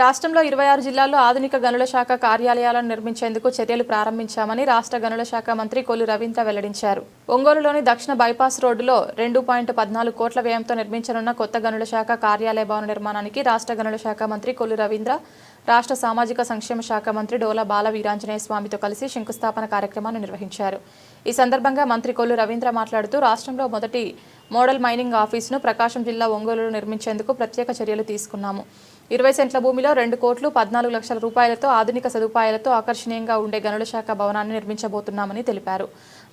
రాష్ట్రంలో ఇరవై ఆరు జిల్లాల్లో ఆధునిక గనుల శాఖ కార్యాలయాలను నిర్మించేందుకు చర్యలు ప్రారంభించామని రాష్ట్ర గనుల శాఖ మంత్రి కొల్లు రవీంద్ర వెల్లడించారు. ఒంగోలులోని దక్షిణ బైపాస్ రోడ్డులో రెండు పాయింట్ పద్నాలుగు కోట్ల వ్యయంతో నిర్మించనున్న కొత్త గనుల శాఖ కార్యాలయ భవన నిర్మాణానికి రాష్ట్ర గనుల శాఖ మంత్రి కొల్లు రవీంద్ర రాష్ట్ర సామాజిక సంక్షేమ శాఖ మంత్రి డోలా బాల వీరాంజనేయ స్వామితో కలిసి శంకుస్థాపన కార్యక్రమాన్ని నిర్వహించారు. ఈ సందర్భంగా మంత్రి కొల్లు రవీంద్ర మాట్లాడుతూ రాష్ట్రంలో మొదటి మోడల్ మైనింగ్ ఆఫీసును ప్రకాశం జిల్లా ఒంగోలులో నిర్మించేందుకు ప్రత్యేక చర్యలు తీసుకున్నాము. ఇరవై సెంట్ల భూమిలో రెండు కోట్లు పద్నాలుగు లక్షల రూపాయలతో ఆధునిక సదుపాయాలతో ఆకర్షణీయంగా ఉండే గనుల శాఖ భవనాన్ని నిర్మించబోతున్నామని తెలిపారు.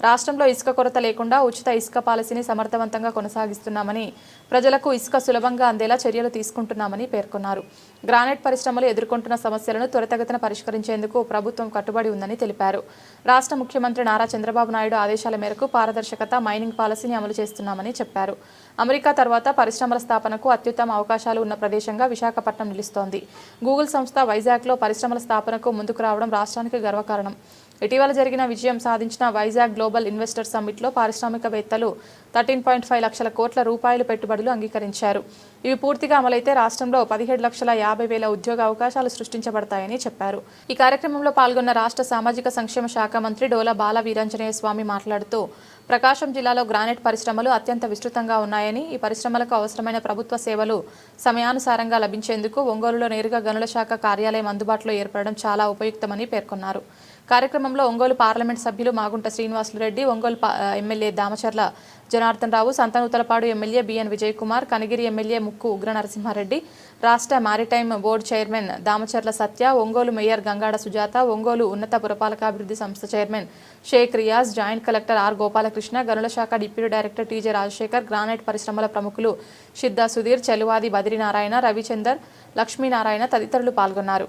రాష్ట్రంలో ఇసుక కొరత లేకుండా ఉచిత ఇసుక పాలసీని సమర్థవంతంగా కొనసాగిస్తున్నామని ప్రజలకు ఇసుక సులభంగా అందేలా చర్యలు తీసుకుంటున్నామని పేర్కొన్నారు. గ్రానైట్ పరిశ్రమలు ఎదుర్కొంటున్న సమస్యలను త్వరితగతిన పరిష్కరించేందుకు ప్రభుత్వం కట్టుబడి ఉందని తెలిపారు. రాష్ట్ర ముఖ్యమంత్రి నారా చంద్రబాబు నాయుడు ఆదేశాల మేరకు పారదర్శకత మైనింగ్ పాలసీని అమలు చేస్తున్నామని చెప్పారు. అమెరికా తర్వాత పరిశ్రమల స్థాపనకు అత్యుత్తమ అవకాశాలు ఉన్న ప్రదేశంగా విశాఖపట్నం నిలుస్తోంది. గూగుల్ సంస్థ వైజాగ్లో పరిశ్రమల స్థాపనకు ముందుకు రావడం రాష్ట్రానికి గర్వకారణం. ఇటీవల జరిగిన విజయం సాధించిన వైజాగ్ గ్లోబల్ ఇన్వెస్టర్ సమ్మిట్లో పారిశ్రామికవేత్తలు థర్టీన్ పాయింట్ ఫైవ్ లక్షల కోట్ల రూపాయలు పెట్టుబడులు అంగీకరించారు. ఇవి పూర్తిగా అమలైతే రాష్ట్రంలో పదిహేడు లక్షల యాభై వేల ఉద్యోగ అవకాశాలు సృష్టించబడతాయని చెప్పారు. ఈ కార్యక్రమంలో పాల్గొన్న రాష్ట్ర సామాజిక సంక్షేమ శాఖ మంత్రి డోలా బాల వీరాంజనేయ స్వామి మాట్లాడుతూ ప్రకాశం జిల్లాలో గ్రానైట్ పరిశ్రమలు అత్యంత విస్తృతంగా ఉన్నాయని ఈ పరిశ్రమలకు అవసరమైన ప్రభుత్వ సేవలు సమయానుసారంగా లభించేందుకు ఒంగోలులో నేరుగా గనుల శాఖ కార్యాలయం అందుబాటులో ఏర్పడడం చాలా ఉపయుక్తమని పేర్కొన్నారు. కార్యక్రమంలో ఒంగోలు పార్లమెంట్ సభ్యులు Magunta Srinivasulu Reddy Ongole MLA Damacharla Janardhan Rao Santhanuthalapadu MLA BN Vijay Kumar Kanigiri MLA Mukku Ugra Narasimha Reddy రాష్ట్ర maritime board chairman Damacharla Satya Ongole mayor Gangada Sujatha Ongole ఉన్నత పురపాలకాభివృద్ధి సంస్థ chairman Sheikh Riyaz joint collector R Gopalakrishna గనుల శాఖ deputy director TJ Rajasekhar granite పరిశ్రమల ప్రముఖులు సిద్ధ సుధీర్ చెలువాది బద్రీనారాయణ రవిచందర్ లక్ష్మీనారాయణ తదితరులు పాల్గొన్నారు.